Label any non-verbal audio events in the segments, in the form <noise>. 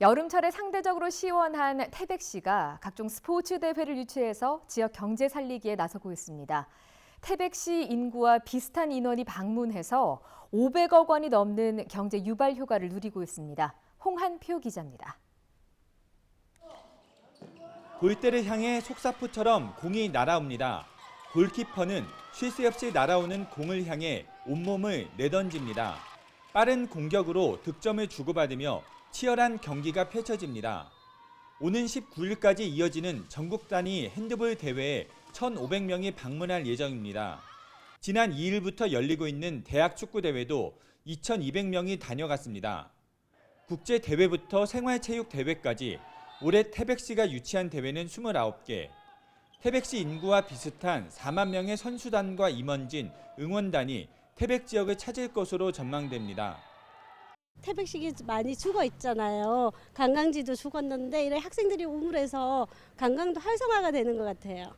여름철에 상대적으로 시원한 태백시가 각종 스포츠 대회를 유치해서 지역 경제 살리기에 나서고 있습니다. 태백시 인구와 비슷한 인원이 방문해서 500억 원이 넘는 경제 유발 효과를 누리고 있습니다. 홍한표 기자입니다. 골대를 향해 속사포처럼 공이 날아옵니다. 골키퍼는 쉴 새 없이 날아오는 공을 향해 온몸을 내던집니다. 빠른 공격으로 득점을 주고받으며 치열한 경기가 펼쳐집니다. 오는 19일까지 이어지는 전국 단위 핸드볼 대회에 1,500명이 방문할 예정입니다. 지난 2일부터 열리고 있는 대학 축구 대회도 2,200명이 다녀갔습니다. 국제 대회부터 생활체육 대회까지 올해 태백시가 유치한 대회는 29개. 태백시 인구와 비슷한 4만 명의 선수단과 임원진, 응원단이 태백 지역을 찾을 것으로 전망됩니다. 태백식이 많이 죽어 있잖아요. 관광지도 죽었는데 이런 학생들이 우물해서 관광도 활성화가 되는 것 같아요.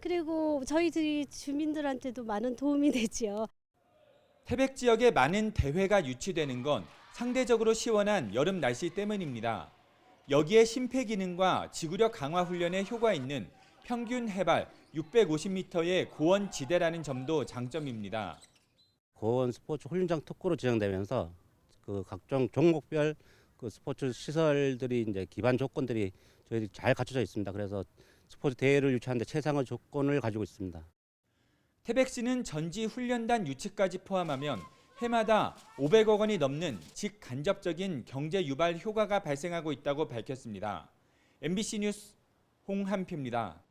그리고 저희들이 주민들한테도 많은 도움이 <laughs> 되지요. 태백 지역에 많은 대회가 유치되는 건 상대적으로 시원한 여름 날씨 때문입니다. 여기에 심폐 기능과 지구력 강화 훈련에 효과 있는 평균 해발 650m의 고원 지대라는 점도 장점입니다. 고원 스포츠 훈련장 특구로 지정되면서 그 각종 종목별 그 스포츠 시설들이 이제 기반 조건들이 저희들이 잘 갖춰져 있습니다. 그래서 스포츠 대회를 유치하는데 최상의 조건을 가지고 있습니다. 태백시는 전지 훈련단 유치까지 포함하면 해마다 500억 원이 넘는 직간접적인 경제 유발 효과가 발생하고 있다고 밝혔습니다. MBC 뉴스 홍한표입니다.